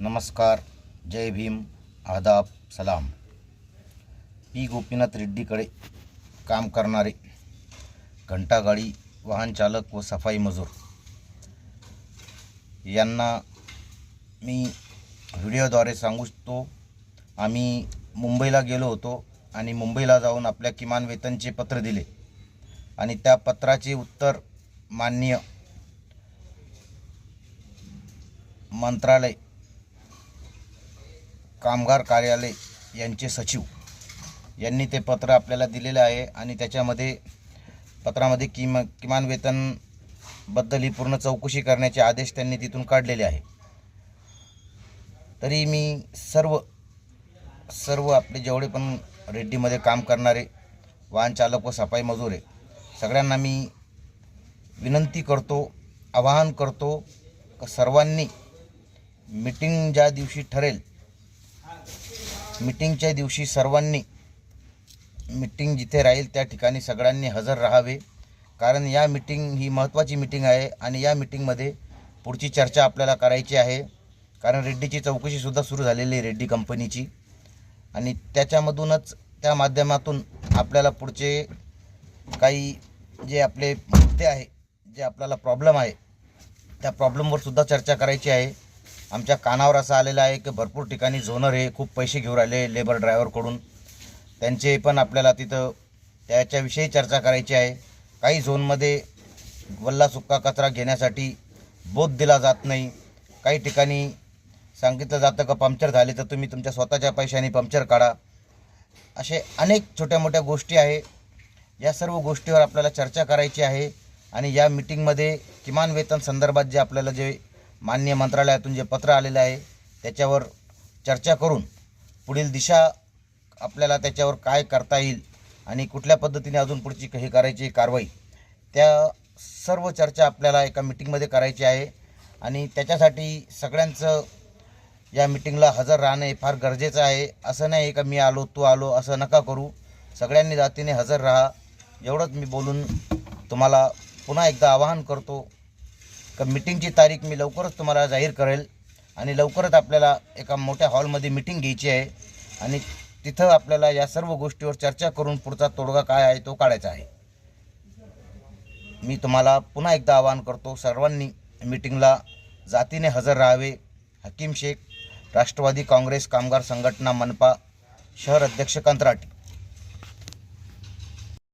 नमस्कार जय भीम आदाब सलाम. पी. गोपीनाथ रेड्डीकडे काम करणारे घंटागाडी वाहनचालक व सफाई मजूर. यांना मी व्हिडिओद्वारे सांगू शकतो आम्ही मुंबईला गेलो होतो आणि मुंबईला जाऊन आपल्या किमान वेतनचे पत्र दिले. आणि त्या पत्राचे उत्तर माननीय मंत्रालय कामगार कार्यालय यांचे सचिव यांनी ते पत्र आपल्याला दिलेलं आहे आणि त्याच्यामध्ये पत्रामध्ये किम किमान वेतनबद्दल ही पूर्ण चौकशी करण्याचे आदेश त्यांनी तिथून काढलेले आहे. तरी मी सर्व सर्व आपले जेवढे पण रेड्डीमध्ये काम करणारे वाहन चालक व सफाई मजूर आहे सगळ्यांना मी विनंती करतो आवाहन करतो का सर्वांनी मीटिंग ज्या दिवशी ठरेल मीटिंगच्या दिवशी सर्वांनी मीटिंग जिथे राहील त्या ठिकाणी सगळ्यांनी हजर राहावे. कारण या मीटिंग ही महत्त्वाची मीटिंग आहे आणि या मीटिंगमध्ये पुढची चर्चा आपल्याला करायची आहे. कारण रेड्डीची चौकशीसुद्धा सुरू झालेली आहे रेड्डी कंपनीची. आणि त्याच्यामधूनच त्या माध्यमातून आपल्याला पुढचे काही जे आपले मुद्दे आहे जे आपल्याला प्रॉब्लेम आहे त्या प्रॉब्लेमवरसुद्धा चर्चा करायची आहे. आमच्या कानावर असं आलेलं आहे की भरपूर ठिकाणी झोनर हे खूप पैसे घेऊन राहिले लेबर ड्रायव्हरकडून त्यांचे पण आपल्याला तिथं त्याच्याविषयी चर्चा करायची आहे. काही झोनमध्ये वल्ला सुक्का कचरा घेण्यासाठी बोध दिला जात नाही. काही ठिकाणी सांगितलं जातं का पंक्चर झाले तर तुम्ही तुमच्या स्वतःच्या पैशाने पंक्चर काढा. असे अनेक छोट्या मोठ्या गोष्टी आहे. या सर्व गोष्टीवर आपल्याला चर्चा करायची आहे. आणि या मीटिंगमध्ये किमान वेतन संदर्भात जे आपल्याला जे मान्य मंत्रालयातून जे पत्र आलेलं आहे त्याच्यावर चर्चा करून पुढील दिशा आपल्याला त्याच्यावर काय करता येईल आणि कुठल्या पद्धतीने अजून पुढची हे करायची कारवाई त्या सर्व चर्चा आपल्याला एका मिटिंगमध्ये करायची आहे. आणि त्याच्यासाठी सगळ्यांचं या मिटिंगला हजर राहणं हे फार गरजेचं आहे. असं नाही का मी आलो तू आलो असं नका करू. सगळ्यांनी जातीने हजर राहा. एवढंच मी बोलून तुम्हाला पुन्हा एकदा आवाहन करतो. का मिटिंगची तारीख मी लवकरच तुम्हाला जाहीर करेल. आणि लवकरच आपल्याला एका मोठ्या हॉलमध्ये मिटिंग घ्यायची आहे. आणि तिथं आपल्याला या सर्व गोष्टीवर चर्चा करून पुढचा तोडगा काय आहे तो काढायचा आहे. मी तुम्हाला पुन्हा एकदा आवाहन करतो सर्वांनी मिटिंगला जातीने हजर राहावे. हकीम शेख राष्ट्रवादी काँग्रेस कामगार संघटना मनपा शहर अध्यक्ष कंत्राटी.